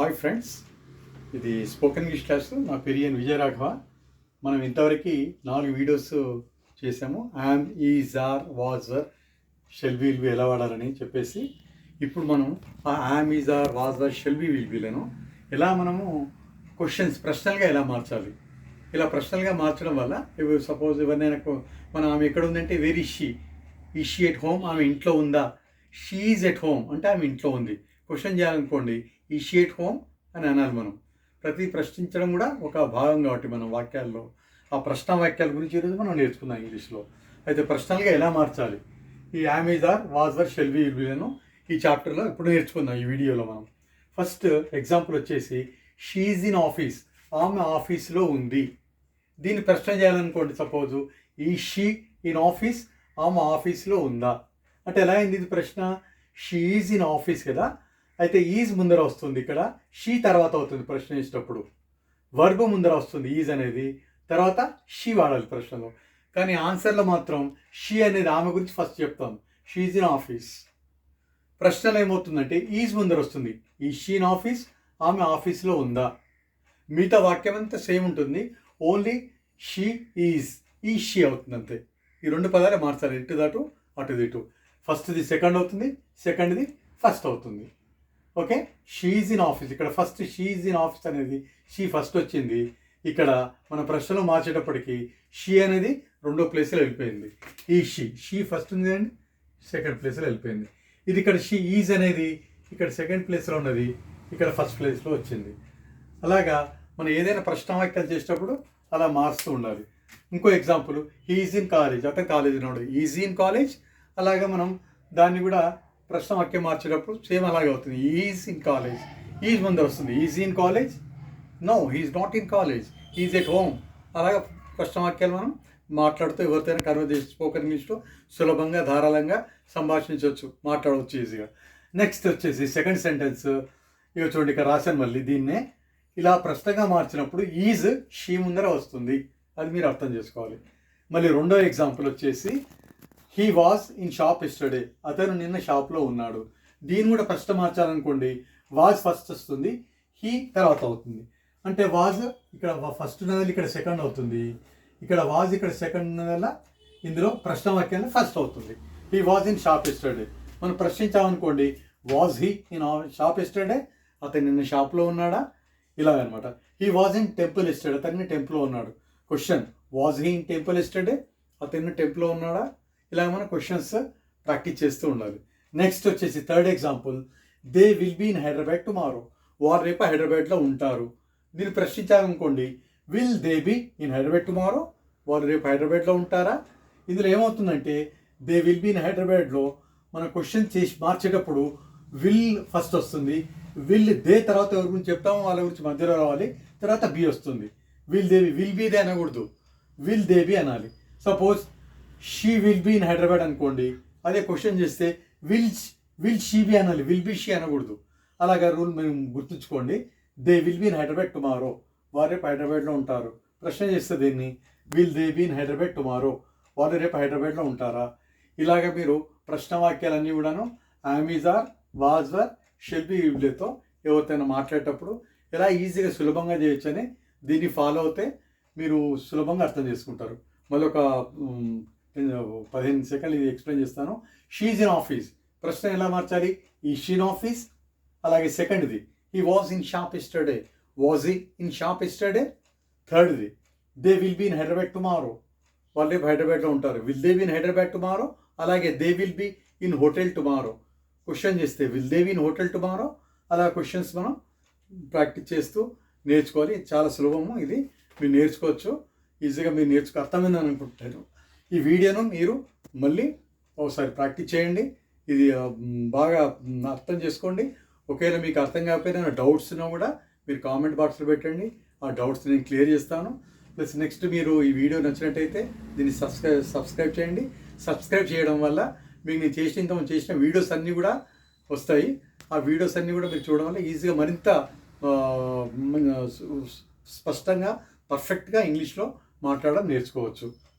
Hi friends. ఇది spoken English class. నా పేరు ఎన్ విజయరాఘవ. మనం ఇంతవరకు నాలుగు వీడియోస్ చేసాము. Am is are was were shall will be ఎలా వాడాలని చెప్పేసి ఇప్పుడు మనం ఆ am is are was were shall be will బిలను ఎలా మనము క్వశ్చన్స్ ప్రశ్నలుగా ఎలా మార్చాలి? ఇలా ప్రశ్నలుగా మార్చడం వల్ల ఇవి సపోజ్ ఎవరినైనా మనం ఆమె ఎక్కడ ఉందంటే very she is she at home ఆమె ఇంట్లో ఉందా? షీ ఈజ్ ఎట్ హోమ్ అంటే ఆమె ఇంట్లో ఉంది. క్వశ్చన్ చేయాలనుకోండి ఈ షేట్ హోమ్ అని అనాలి మనం. ప్రతి ప్రశ్నించడం కూడా ఒక భాగం కాబట్టి మనం వాక్యాల్లో. ఆ ప్రశ్న వాక్యాల గురించి ఈరోజు మనం నేర్చుకుందాం ఇంగ్లీష్లో. అయితే ప్రశ్నలుగా ఎలా మార్చాలి? ఈ అమెజార్ వాజ్ వర్ షెల్వి ఈ చాప్టర్లో ఇప్పుడు నేర్చుకుందాం ఈ వీడియోలో మనం. ఫస్ట్ ఎగ్జాంపుల్ వచ్చేసి షీఈ్ ఇన్ ఆఫీస్ ఆమె ఆఫీస్లో ఉంది. దీన్ని ప్రశ్న చేయాలనుకోండి సపోజు ఈ షీ ఇన్ ఆఫీస్ ఆమె ఆఫీస్లో ఉందా? అంటే ఎలా అయింది ఇది ప్రశ్న? షీ ఈజ్ ఇన్ ఆఫీస్ కదా? అయితే ఈజ్ ముందర వస్తుంది ఇక్కడ షీ తర్వాత అవుతుంది ప్రశ్న ఇచ్చినప్పుడు వర్బ్ ముందర వస్తుంది ఈజ్ అనేది తర్వాత షీ వాడాలి ప్రశ్నలో. కానీ ఆన్సర్లో మాత్రం షీ అనేది ఆమె గురించి ఫస్ట్ చెప్తాం. She is in office. ప్రశ్నలో ఏమవుతుందంటే ఈజ్ ముందర వస్తుంది. ఈ షీ ఇన్ ఆఫీస్? ఆమె ఆఫీస్లో ఉందా? మిగతా వాక్యం అంతా సేమ్ ఉంటుంది. Only she is is she అవుతుంది అంతే. ఈ రెండు పదాలే మార్చాలి. ఇటు దాటు అటు ఇటు. ఫస్ట్ది సెకండ్ అవుతుంది సెకండ్ది ఫస్ట్ అవుతుంది. Okay? She is in office ఇక్కడ first she is in office అనేది షీ ఫస్ట్ వచ్చింది. ఇక్కడ మన ప్రశ్నలో మార్చేటప్పటికి షీ అనేది రెండో ప్లేస్లో వెళ్ళిపోయింది. ఈ షీ షీ ఫస్ట్ ఉంది అండి సెకండ్ ప్లేస్లో వెళ్ళిపోయింది. ఇది ఇక్కడ షీ ఈజ్ అనేది ఇక్కడ సెకండ్ ప్లేస్లో ఉన్నది. ఇక్కడ ఫస్ట్ ప్లేస్లో వచ్చింది. అలాగా మనం ఏదైనా ప్రశ్న వాక్యాలు చేసేటప్పుడు అలా మారుస్తూ ఉండాలి. ఇంకో ఎగ్జాంపుల్ ఈజ్ ఇన్ కాలేజ్ అతను కాలేజ్ ఉన్నాడు. ఈజీ ఇన్ కాలేజ్ అలాగా మనం దాన్ని కూడా ప్రశ్న వాక్యం మార్చేటప్పుడు సేమ్ అలాగే అవుతుంది. ఈజ్ ఇన్ కాలేజ్ ఈజ్ ముందర వస్తుంది. Is he in college no he is not in college is at home అలాగా ప్రశ్న వాక్యాలు మనం మాట్లాడుతూ ఎవరితోనే కన్వర్జేషన్ స్పోకెన్ ఇంగ్లీష్లో సులభంగా ధారాళంగా సంభాషించవచ్చు. మాట్లాడవచ్చు ఈజీగా నెక్స్ట్ వచ్చేసి సెకండ్ సెంటెన్స్ ఇవి చూడండి ఇక రాశాను మళ్ళీ దీన్నే. ఇలా ప్రశ్నగా మార్చినప్పుడు ఈజ్ షీ ముందర వస్తుంది. అది మీరు అర్థం చేసుకోవాలి. మళ్ళీ రెండో ఎగ్జాంపుల్ వచ్చేసి he was in shop yesterday అతను నిన్న షాప్లో ఉన్నాడు. దీన్ని కూడా ప్రశ్న మార్చాలనుకోండి. వాజ్ ఫస్ట్ వస్తుంది. హీ తర్వాత అవుతుంది. అంటే వాజ్ ఇక్కడ ఫస్ట్ ఉన్నది ఇక్కడ సెకండ్ అవుతుంది. ఇక్కడ వాజ్ ఇక్కడ సెకండ్ ఉన్నదల్ల ఇందులో ప్రశ్న వాక్యాన్ని ఫస్ట్ అవుతుంది. He was in shop yesterday మనం ప్రశ్నించామనుకోండి was he in shop yesterday అతను నిన్న షాప్లో ఉన్నాడా? ఇలాగనమాట. He was in temple yesterday అతన్ని టెంపుల్లో ఉన్నాడు. Question was he in temple yesterday అతను టెంపుల్లో ఉన్నాడా? ఇలా మనం క్వశ్చన్స్ ప్రాక్టీస్ చేస్తూ ఉండాలి. నెక్స్ట్ వచ్చేసి third example they will be in Hyderabad tomorrow వారు రేపు హైదరాబాద్లో ఉంటారు. దీన్ని ప్రశ్నించాలనుకోండి will they be in Hyderabad tomorrow వారు రేపు హైదరాబాద్లో ఉంటారా? ఇందులో ఏమవుతుందంటే దే విల్ బీ ఇన్ హైదరాబాద్లో మన క్వశ్చన్ చేసి మార్చేటప్పుడు విల్ ఫస్ట్ వస్తుంది. విల్ దే తర్వాత ఎవరి గురించి చెప్తామో వాళ్ళ గురించి మధ్యలో రావాలి. తర్వాత బి వస్తుంది. Will they be will be they అనకూడదు. విల్ దే బీ అనాలి. Suppose she will be in Hyderabad అనుకోండి అదే క్వశ్చన్ చేస్తే విల్ విల్ షీ బీ అనాలి విల్ బీ షీ అనకూడదు. అలాగా రూల్ మేము గుర్తుంచుకోండి they will be in Hyderabad tomorrow వారు రేపు హైదరాబాద్లో ఉంటారు. ప్రశ్న చేస్తే దీన్ని? Will they be in Hyderabad tomorrow వారు రేపు హైదరాబాద్లో ఉంటారా? ఇలాగ మీరు ప్రశ్న వాక్యాలన్నీ కూడాను అమెజార్ వాజ్వర్ షెల్బీ యూబ్లేతో ఎవరితోనైనా మాట్లాడేటప్పుడు ఎలా ఈజీగా సులభంగా చేయొచ్చని దీన్ని ఫాలో అవుతే మీరు సులభంగా అర్థం చేసుకుంటారు. మళ్ళీ ఒక పదిహేను సెకండ్లు ఇది ఎక్స్ప్లెయిన్ చేస్తాను. షీజ్ ఇన్ ఆఫీస్ ప్రశ్న ఎలా మార్చాలి? ఈ షీన్ ఆఫీస్ అలాగే సెకండ్ది he was in shop yesterday was he in shop yesterday థర్డ్ది they will be in Hyderabad tomorrow వాళ్ళు రేపు హైదరాబాద్లో ఉంటారు. Will they be in Hyderabad tomorrow అలాగే they will be in hotel tomorrow question చేస్తే will they be in hotel tomorrow అలా questions మనం practice చేస్తూ నేర్చుకోవాలి. చాలా సులభము. ఇది మీరు నేర్చుకోవచ్చు. ఈజీగా మీరు నేర్చుకో అర్థమైందని అనుకుంటాను. ఈ వీడియోను మీరు మళ్ళీ ఒకసారి ప్రాక్టీస్ చేయండి. ఇది బాగా అర్థం చేసుకోండి. ఒకవేళ మీకు అర్థం కాకపోయినా డౌట్స్ను కూడా మీరు కామెంట్ బాక్స్లో పెట్టండి. ఆ డౌట్స్ నేను క్లియర్ చేస్తాను. ప్లస్ నెక్స్ట్ మీరు ఈ వీడియో నచ్చినట్టయితే దీన్ని సబ్స్క్రైబ్ సబ్స్క్రైబ్ చేయండి. సబ్స్క్రైబ్ చేయడం వల్ల మీకు నేను చేసిన ఇంత చేసిన వీడియోస్ అన్నీ కూడా వస్తాయి. ఆ వీడియోస్ అన్నీ కూడా మీరు చూడడం వల్ల ఈజీగా మరింత స్పష్టంగా పర్ఫెక్ట్గా ఇంగ్లీష్లో మాట్లాడడం నేర్చుకోవచ్చు.